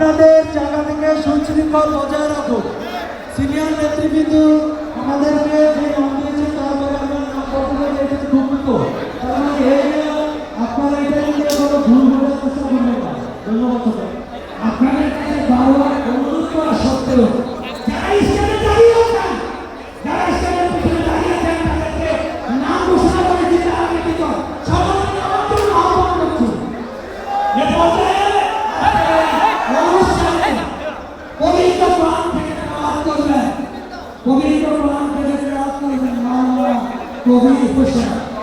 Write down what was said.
আপনাদের জায়গা থেকে সুশৃঙ্খল বজায় রাখুন। সিনিয়র নেতৃবৃন্দ আমাদেরকে যে নাম দিয়েছে তারপরে আমরা নাম এটা দুঃখিত তার মানে এই আপনারা এটা নিয়ে কোনো ভুল ধন্যবাদ সত্ত্বেও নাম ঘোষণা আহ্বান করছি। করবেন পবিত্র